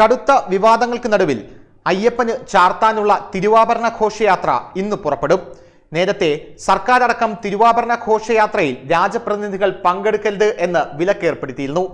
കടുത്ത വിവാദങ്ങൾക്ക് നടുവിൽ അയ്യപ്പന് ചാർത്താനുള്ള തിരുവാഭരണ ഘോഷയാത്ര ഇന്ന് പുറപ്പെടും. നേരത്തെ സർക്കാർ അടക്കം തിരുവാഭരണ ഘോഷയാത്രയിൽ രാജപ്രതിനിധികൾ പങ്കെടുക്കരുത് എന്ന് വിലക്കേർപ്പെടുത്തിയിരുന്നു.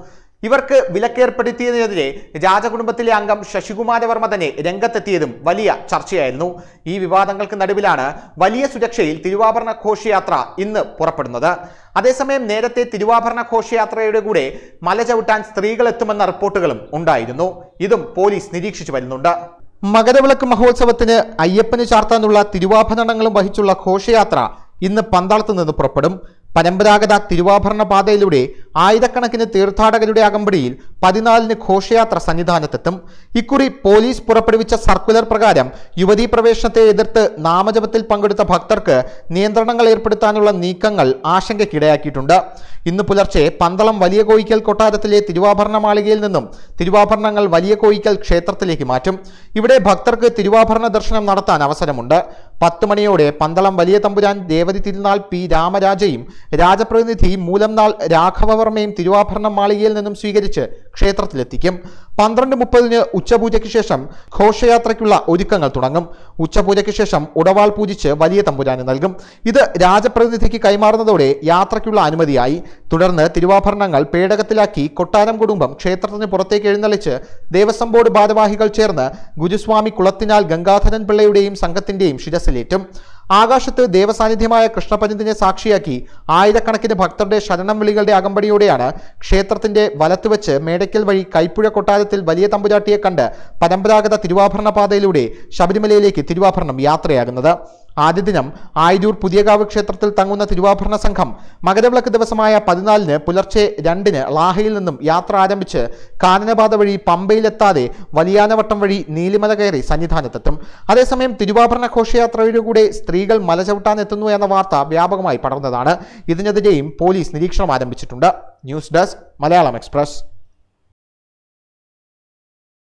ഇവർക്ക് വിലക്കേർപ്പെടുത്തിയതിനെതിരെ രാജകുടുംബത്തിലെ അംഗം ശശികുമാരവർമ്മ തന്നെ രംഗത്തെത്തിയതും വലിയ ചർച്ചയായിരുന്നു. ഈ വിവാദങ്ങൾക്ക് നടുവിലാണ് വലിയ സുരക്ഷയിൽ തിരുവാഭരണ ഘോഷയാത്ര ഇന്ന് പുറപ്പെടുന്നത്. അതേസമയം നേരത്തെ തിരുവാഭരണ ഘോഷയാത്രയുടെ കൂടെ മല ചവിട്ടാൻ സ്ത്രീകൾ എത്തുമെന്ന റിപ്പോർട്ടുകളും ഉണ്ടായിരുന്നു. ഇതും പോലീസ് നിരീക്ഷിച്ചു വരുന്നുണ്ട്. മകരവിളക്ക് മഹോത്സവത്തിന് അയ്യപ്പന് ചാർത്താനുള്ള തിരുവാഭരണങ്ങളും വഹിച്ചുള്ള ഘോഷയാത്ര ഇന്ന് പന്താളത്ത് നിന്ന് പുറപ്പെടും. പരമ്പരാഗത തിരുവാഭരണ പാതയിലൂടെ ആയിരക്കണക്കിന് തീർത്ഥാടകരുടെ അകമ്പടിയിൽ പതിനാലിന് ഘോഷയാത്ര സന്നിധാനത്തെത്തും. ഇക്കുറി പോലീസ് പുറപ്പെടുവിച്ച സർക്കുലർ പ്രകാരം യുവതീ പ്രവേശനത്തെ എതിർത്ത് നാമജപത്തിൽ പങ്കെടുത്ത ഭക്തർക്ക് നിയന്ത്രണങ്ങൾ ഏർപ്പെടുത്താനുള്ള നീക്കങ്ങൾ ആശങ്കയ്ക്കിടയാക്കിയിട്ടുണ്ട്. ഇന്ന് പുലർച്ചെ പന്തളം വലിയ കോയിക്കൽ കൊട്ടാരത്തിലെ തിരുവാഭരണ മാളികയിൽ നിന്നും തിരുവാഭരണങ്ങൾ വലിയ കോയിക്കൽ ക്ഷേത്രത്തിലേക്ക് മാറ്റും. ഇവിടെ ഭക്തർക്ക് തിരുവാഭരണ ദർശനം നടത്താൻ അവസരമുണ്ട്. പത്ത് മണിയോടെ പന്തളം വലിയ തമ്പുരാൻ ദേവതി തിരുനാൾ പി രാമരാജയും രാജപ്രതിനിധി മൂലംനാൾ രാഘവവർമ്മയും തിരുവാഭരണം മാളികയിൽ നിന്നും സ്വീകരിച്ച് ക്ഷേത്രത്തിലെത്തിക്കും. പന്ത്രണ്ട് മുപ്പതിന് ഉച്ചപൂജയ്ക്ക് ശേഷം ഘോഷയാത്രയ്ക്കുള്ള ഒരുക്കങ്ങൾ തുടങ്ങും. ഉച്ചപൂജയ്ക്ക് ശേഷം ഉടവാൾ പൂജിച്ച് വലിയ തമ്പുരാന് നൽകും. ഇത് രാജപ്രതിനിധിക്ക് കൈമാറുന്നതോടെ യാത്രയ്ക്കുള്ള അനുമതിയായി. തുടർന്ന് തിരുവാഭരണങ്ങൾ പേടകത്തിലാക്കി കൊട്ടാരം കുടുംബം ക്ഷേത്രത്തിന് പുറത്തേക്ക് എഴുന്നള്ളിച്ച് ദേവസ്വം ബോർഡ് ഭാരവാഹികൾ ചേർന്ന് ഗുരുസ്വാമി കുളത്തിനാൽ ഗംഗാധരൻ പിള്ളയുടെയും സംഘത്തിന്റെയും ശിരസിലേറ്റും. ആകാശത്ത് ദേവസാന്നിധ്യമായ കൃഷ്ണപഞ്ചത്തിനെ സാക്ഷിയാക്കി ആയിരക്കണക്കിന് ഭക്തരുടെ ശരണം വിളികളുടെ അകമ്പടിയോടെയാണ് ക്ഷേത്രത്തിന്റെ വലത്തുവെച്ച് മേടയ്ക്കൽ വഴി കൈപ്പുഴ കൊട്ടാരത്തിൽ വലിയ തമ്പുരാട്ടിയെ കണ്ട് പരമ്പരാഗത തിരുവാഭരണ പാതയിലൂടെ ശബരിമലയിലേക്ക് തിരുവാഭരണം യാത്രയാകുന്നത്. ആദ്യ ദിനം ആയിരൂർ പുതിയകാവ് ക്ഷേത്രത്തിൽ തങ്ങുന്ന തിരുവാഭരണ സംഘം മകരവിളക്ക് ദിവസമായ പതിനാലിന് പുലർച്ചെ രണ്ടിന് ലാഹയിൽ നിന്നും യാത്ര ആരംഭിച്ച് കാനനപാത വഴി പമ്പയിലെത്താതെ വലിയാനവട്ടം വഴി നീലിമല കയറി സന്നിധാനത്തെത്തും. അതേസമയം തിരുവാഭരണ ഘോഷയാത്രയുടെ കൂടെ സ്ത്രീകൾ മല ചവിട്ടാനെത്തുന്നു എന്ന വാർത്ത വ്യാപകമായി പടർന്നതാണ്. ഇതിനെതിരെയും പോലീസ് നിരീക്ഷണം ആരംഭിച്ചിട്ടുണ്ട്. News desk Malayalam express.